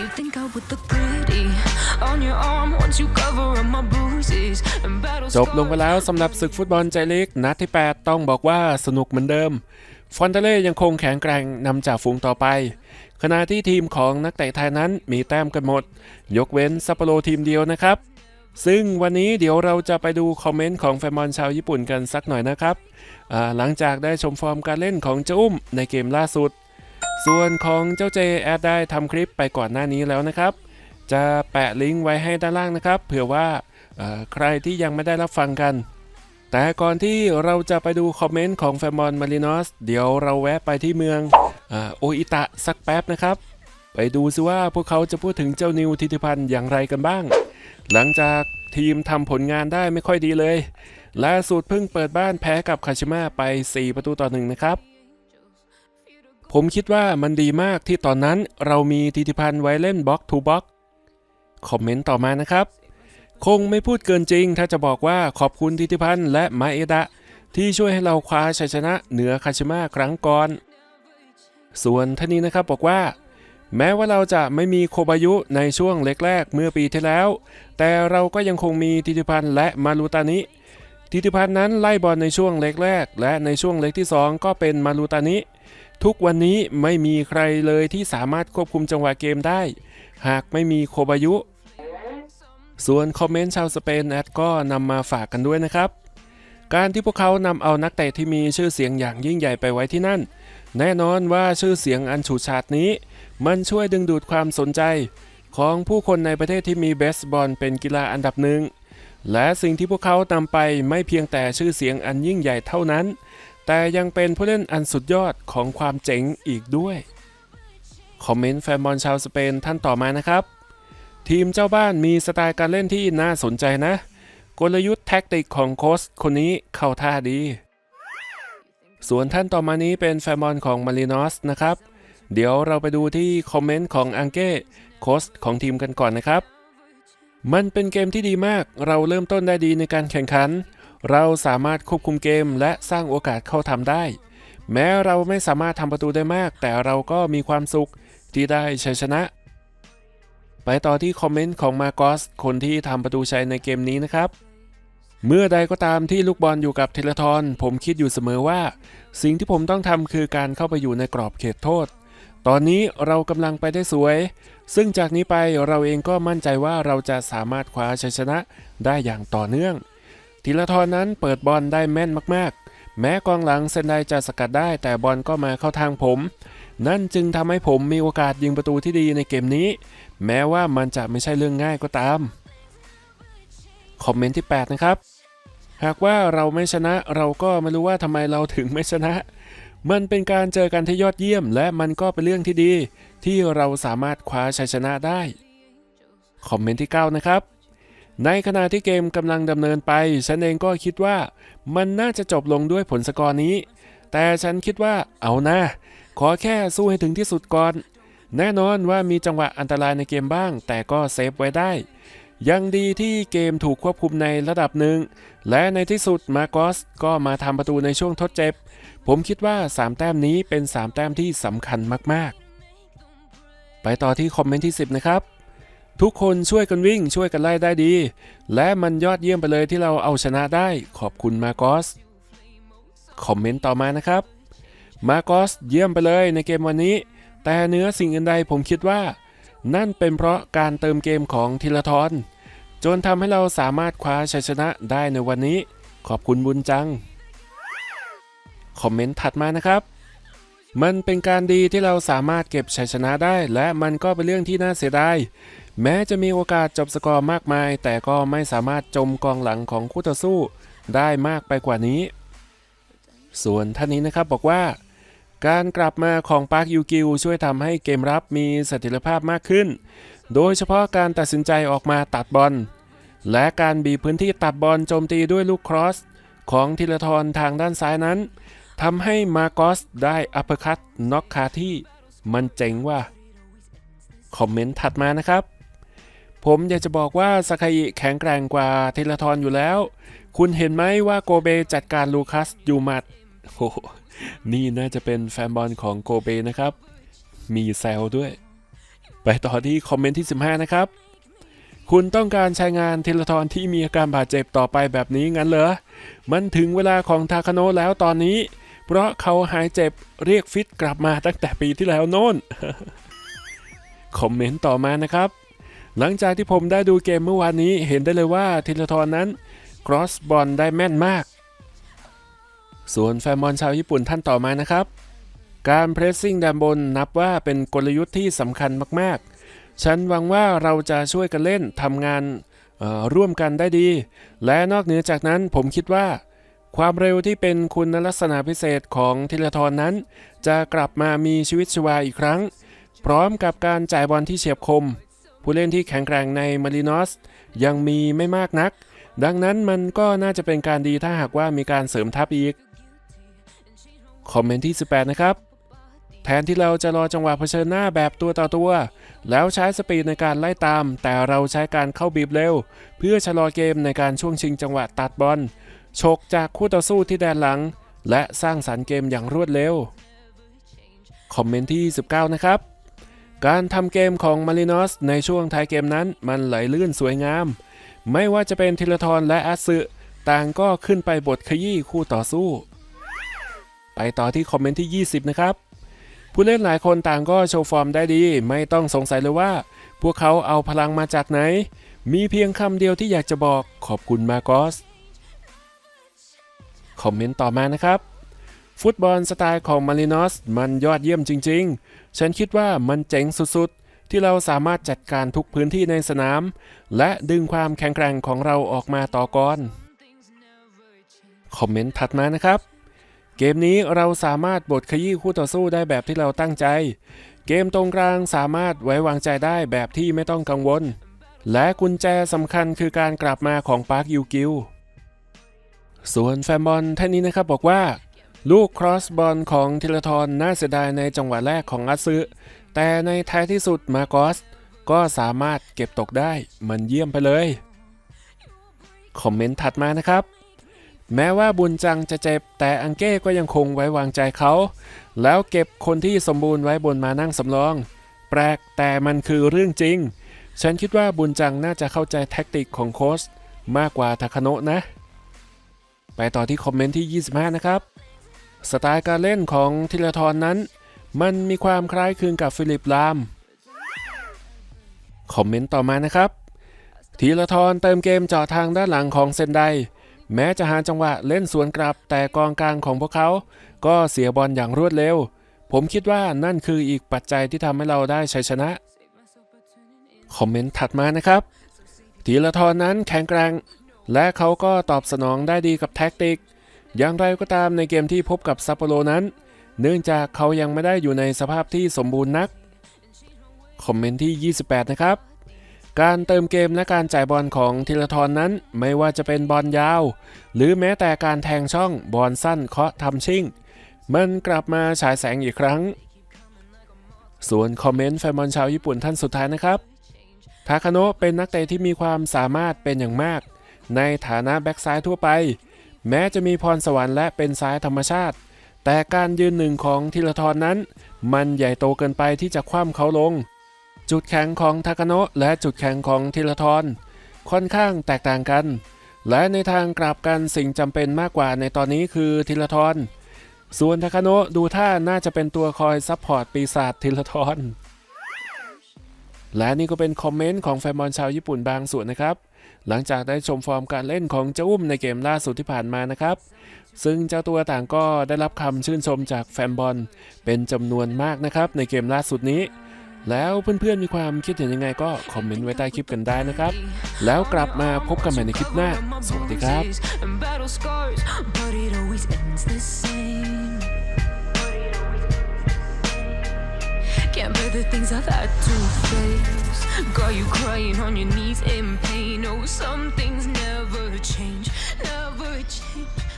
You think I would look pretty on your arm once you cover up my bruises and battle จบลงไปแล้วสำหรับศึกฟุตบอลใจเล็กนัดที่ 8 ต้องบอกว่าสนุกเหมือนเดิม ฟอนเตเล่ยังคงแข็งแกร่งนำจากฝูงต่อไป ขณะที่ทีมของนักเตะไทยนั้นมีแต้มกันหมด ยกเว้นซัปโปโรทีมเดียวนะครับ ซึ่งวันนี้เดี๋ยวเราจะไปดูคอมเมนต์ของแฟนบอลชาวญี่ปุ่นกันสักหน่อยนะครับ อ่าหลังจากได้ชมฟอร์มการเล่นของเจ้าอุ้มในเกมล่าสุด ส่วนของเจ้าเจแอดได้ทำคลิปไปก่อนหน้านี้แล้วนะครับ จะแปะลิงก์ไว้ให้ด้านล่างนะครับ เผื่อว่าใครที่ยังไม่ได้รับฟังกัน แต่ก่อนที่เราจะไปดูคอมเมนต์ของแฟนบอลมารินอสเดี๋ยวเราแวะไปที่เมืองโออิตะสักแป๊บนะครับ ไปดูซิว่าพวกเขาจะพูดถึงเจ้านิวทิติพันธ์อย่างไรกันบ้าง หลังจากทีมทำผลงานได้ไม่ค่อยดีเลยล่าสุดเพิ่งเปิดบ้านแพ้กับคาชิมะไป 4 ประตูต่อหนึ่งนะครับ ผมคิดว่ามันดีมากที่ตอนนั้นเรามีทิติพันธ์ไว้เล่นบล็อกทูบล็อกคอมเมนต์ต่อมานะครับ คงไม่พูดเกินจริง ถ้าจะบอกว่าขอบคุณทิติพันธ์และมาเอดะ ที่ช่วยให้เราคว้าชัยชนะเหนือคาชิมะครั้งก่อน ส่วนท่านนี้นะครับบอกว่า แม้ว่าเราจะไม่มีโคบายุในช่วงเล็กแรกเมื่อปีที่แล้ว แต่เราก็ยังคงมีทิติพันธ์และมารุตานิทิติพันธ์นั้นไล่บอลในช่วงเล็กแรก และในช่วงเล็กที่ 2 ก็เป็นมารุตานิ ทุกวันนี้ไม่มีใครเลยที่สามารถควบคุมจังหวะเกมได้ หากไม่มีโคบายุ ส่วนคอมเมนต์ชาวสเปนแอดก็นำมาฝากกันด้วยนะครับ การที่พวกเขานำเอานักเตะที่มีชื่อเสียงอย่างยิ่งใหญ่ไปไว้ที่นั่น แน่นอนว่าชื่อเสียงอันฉูดฉาดนี้ มันช่วยดึงดูดความสนใจ ของผู้คนในประเทศที่มีเบสบอลเป็นกีฬาอันดับหนึ่งและสิ่งที่พวกเขานำไปไม่เพียงแต่ชื่อเสียงอันยิ่งใหญ่เท่านั้น แต่ยังเป็นผู้เล่นอันสุดยอดของความเจ๋งอีกด้วย คอมเมนต์แฟนบอลชาวสเปนท่านต่อมานะครับ ทีมเจ้าบ้านมีสไตล์การเล่นที่น่าสนใจนะ กลยุทธ์แท็กติกของโค้ชคนนี้เข้าท่าดี ส่วนท่านต่อมานี้เป็นแฟนบอลของมารินอสนะครับ เดี๋ยวเราไปดูที่คอมเมนต์ของอังเก้โค้ชของทีมกันก่อนนะครับ มันเป็นเกมที่ดีมากเราเริ่มต้นได้ดีในการแข่งขัน เราสามารถควบคุมเกมและสร้างโอกาสเข้าทำได้ แม้เราไม่สามารถทำประตูได้มาก แต่เราก็มีความสุขที่ได้ชัยชนะ ไปต่อที่คอมเมนต์ของมาโกสคนที่ทำประตูชัยในเกมนี้นะครับ เมื่อใดก็ตามที่ลูกบอลอยู่กับเทเลทอน ผมคิดอยู่เสมอว่า สิ่งที่ผมต้องทำคือการเข้าไปอยู่ในกรอบเขตโทษ ตอนนี้เรากำลังไปได้สวย ซึ่งจากนี้ไปเราเองก็มั่นใจว่าเราจะสามารถคว้าชัยชนะได้อย่างต่อเนื่อง ทีละทอนนั้นเปิดบอลได้แม่นมากๆ แม้กองหลังเซนไดจะสกัดได้ แต่บอลก็มาเข้าทางผม นั่นจึงทำให้ผมมีโอกาสยิงประตูที่ดีในเกมนี้ แม้ว่ามันจะไม่ใช่เรื่องง่ายก็ตาม คอมเมนต์ที่ 8 นะครับ หากว่าเราไม่ชนะเราก็ไม่รู้ว่าทำไมเราถึงไม่ชนะ มันเป็นการเจอกันที่ยอดเยี่ยม และมันก็เป็นเรื่องที่ดี ที่เราสามารถคว้าชัยชนะได้ คอมเมนต์ที่ 9 นะครับ ในขณะที่เกมกำลังดำเนินไปฉันเองก็คิดว่ามันน่าจะจบลงด้วยผลสกอร์นี้ แต่ฉันคิดว่าเอานะขอแค่สู้ให้ถึงที่สุดก่อน แน่นอนว่ามีจังหวะอันตรายในเกมบ้าง แต่ก็เซฟไว้ได้ ยังดีที่เกมถูกควบคุมในระดับหนึ่ง และในที่สุดมาโกสก็มาทำประตูในช่วงทดเจ็บ ผมคิดว่า 3 แต้มนี้เป็น 3 แต้มที่สำคัญมากๆ ไปต่อที่คอมเมนต์ที่ 10 นะครับ ทุกคนช่วยกันวิ่งช่วยกันไล่ได้ดี และมันยอดเยี่ยมไปเลยที่เราเอาชนะได้ขอบคุณมาโกสคอมเมนต์ต่อมานะครับมาโกสเยี่ยมไปเลยในเกมวันนี้ แต่เนื้อสิ่งอื่นใดผมคิดว่า นั่นเป็นเพราะการเติมเกมของทีละทอนจนทำให้เราสามารถคว้าชัยชนะได้ในวันนี้ ขอบคุณบุญจัง คอมเมนต์ถัดมานะครับ มันเป็นการดีที่เราสามารถเก็บชัยชนะได้ และมันก็เป็นเรื่องที่น่าเสียดาย แม้จะมีโอกาสจบสกอร์มากมาย แต่ก็ไม่สามารถจมกองหลังของคู่ต่อสู้ได้มากไปกว่านี้ ส่วนท่านนี้นะครับบอกว่า การกลับมาของปาร์คยูกิวช่วยทำให้เกมรับมีเสถียรภาพมากขึ้น โดยเฉพาะการตัดสินใจออกมาตัดบอล และการบีพื้นที่ตัดบอลโจมตีด้วยลูกครอส ของธีรทรทางด้านซ้ายนั้น ทำให้มาโกสได้อัปเคัตน็อกคาที่มันเจ๋งว่ะคอมเมนต์ถัดมานะครับ ผมอยากจะบอกว่าสกายิแข็งแกร่งกว่าเทเลทรอยู่แล้ว คุณเห็นไหมว่าโกเบจัดการลูคัสอยู่หมัดโอ้โหนี่น่าจะเป็นแฟนบอลของโกเบนะครับ มีแซวด้วย ไปต่อที่คอมเมนต์ที่ 15 นะครับ คุณต้องการใช้งานเทเลทอนที่มีอาการบาดเจ็บต่อไปแบบนี้งั้นเหรอ มันถึงเวลาของทาคาโนแล้วตอนนี้ เพราะเขาหายเจ็บเรียกฟิตกลับมาตั้งแต่ปีที่แล้วโน่น คอมเมนต์ต่อมานะครับ หลังจากที่ผมได้ดูเกมเมื่อวานนี้เห็นได้เลยว่าทิลทอนนั้นครอสบอลได้แม่นมาก ส่วนแฟนบอลชาวญี่ปุ่นท่านต่อมานะครับ การเพรสซิ่งแดนบนนับว่าเป็นกลยุทธ์ที่สำคัญมากๆ ฉันหวังว่าเราจะช่วยกันเล่นทำงานร่วมกันได้ดี และนอกเหนือจากนั้นผมคิดว่า ความเร็วที่เป็นคุณลักษณะพิเศษของทิลทอนนั้น จะกลับมามีชีวิตชีวาอีกครั้ง พร้อมกับการจ่ายบอลที่เฉียบคม ผู้เล่นที่แข็งแกร่งในมารินอสยังมีไม่มากนัก ดังนั้นมันก็น่าจะเป็นการดีถ้าหากว่ามีการเสริมทัพอีก คอมเมนต์ที่ 18 นะครับ แทนที่เราจะรอจังหวะเผชิญหน้าแบบตัวต่อตัว แล้วใช้สปีดในการไล่ตาม แต่เราใช้การเข้าบีบเร็ว เพื่อชะลอเกมในการช่วงชิงจังหวะตัดบอล ฉกจากคู่ต่อสู้ที่แดนหลัง และสร้างสรรค์เกมอย่างรวดเร็ว คอมเมนต์ที่ 19 นะครับ การทำเกมของมารินอสในช่วงท้ายเกมนั้นมันไหลลื่นสวยงาม ไม่ว่าจะเป็นทิลทอนและอาซึต่างก็ขึ้นไปบทขยี้คู่ต่อสู้ ไปต่อที่คอมเมนต์ที่ 20 นะครับผู้เล่นหลายคนต่างก็โชว์ฟอร์มได้ดี ไม่ต้องสงสัยเลยว่า พวกเขาเอาพลังมาจากไหน มีเพียงคำเดียวที่อยากจะบอกขอบคุณมาโกส คอมเมนต์ต่อมานะครับ ฟุตบอลสไตล์ของมารินอสมันยอดเยี่ยมจริง ๆ ฉันคิดว่ามันเจ๋งสุดๆ ที่เราสามารถจัดการทุกพื้นที่ในสนาม และดึงความแข็งแกร่งของเราออกมาต่อกรคอมเมนต์ถัดมานะครับ เกมนี้เราสามารถบดขยี้คู่ต่อสู้ได้แบบที่เราตั้งใจ เกมตรงกลางสามารถไว้วางใจได้แบบที่ไม่ต้องกังวล และกุญแจสำคัญคือการกลับมาของปาร์คยูกิว ส่วนแฟนบอลท่านนี้นะครับบอกว่า ลูกครอสบอลของทิลทอนน่าเสียดายในจังหวะแรกของอัตซึแต่ในท้ายที่สุดมาโกสก็สามารถเก็บตกได้มันเยี่ยมไปเลย คอมเมนต์ถัดมานะครับ แม้ว่าบุญจังจะเจ็บแต่อังเก้ก็ยังคงไว้วางใจเขา แล้วเก็บคนที่สมบูรณ์ไว้บนมานั่งสำรอง แปลกแต่มันคือเรื่องจริง ฉันคิดว่าบุญจังน่าจะเข้าใจแท็กติกของโค้ชมากกว่าทาคาโนะนะ ไปต่อที่คอมเมนต์ที่ 25 นะครับ สไตล์การเล่นของทิลทอนนั้น มันมีความคล้ายคลึงกับฟิลิปลาม คอมเมนต์ต่อมานะครับทีละทอนเติมเกมจาะทางด้านหลังของเซนได แม้จะหาจังหวะเล่นสวนกลับแต่กองกลางของพวกเขา ก็เสียบอลอย่างรวดเร็ว ผมคิดว่านั่นคืออีกปัจจัยที่ทำให้เราได้ชัยชนะ คอมเมนต์ถัดมานะครับทีละทอนนั้นแข็งแกร่ง และเขาก็ตอบสนองได้ดีกับแท็กติก อย่างไรก็ตามในเกมที่พบกับซัปโปโรนั้น เนื่องจากเขายังไม่ได้อยู่ในสภาพที่สมบูรณ์นัก คอมเมนต์ที่ 28 นะครับ การเติมเกมและการจ่ายบอลของทีละทอนนั้น ไม่ว่าจะเป็นบอลยาว หรือแม้แต่การแทงช่องบอลสั้นเคาะทำชิ่ง มันกลับมาฉายแสงอีกครั้ง ส่วนคอมเมนต์แฟนบอลชาวญี่ปุ่นท่านสุดท้ายนะครับทาคาโนะเป็นนักเตะที่มีความสามารถเป็นอย่างมาก ในฐานะแบ็กซ้ายทั่วไป แม้จะมีพรสวรรค์และเป็นซ้ายธรรมชาติ แต่การยืนหนึ่งของทีละทอนนั้น มันใหญ่โตเกินไปที่จะคว่ำเขาลง จุดแข็งของทาคาโนะและจุดแข็งของทีละทอนค่อนข้างแตกต่างกัน และในทางกลับกันสิ่งจำเป็นมากกว่าในตอนนี้คือทีละทอนส่วนทาคาโนะดูท่าน่าจะเป็นตัวคอยซัพพอร์ตปีศาจทีละทอนและนี่ก็เป็นคอมเมนต์ของแฟนบอลชาวญี่ปุ่นบางส่วนนะครับ หลังจากได้ชมฟอร์มการเล่นของเจ้าอุ้มในเกมล่าสุดที่ผ่านมานะครับ ซึ่งเจ้าตัวต่างก็ได้รับคำชื่นชมจากแฟนบอลเป็นจำนวนมากนะครับในเกมล่าสุดนี้ แล้วเพื่อนๆมีความคิดเห็นยังไงก็คอมเมนต์ไว้ใต้คลิปกันได้นะครับ แล้วกลับมาพบกันใหม่ในคลิปหน้า สวัสดีครับ the things I've had to face. Got you crying on your knees in pain. Oh, some things never change, never change.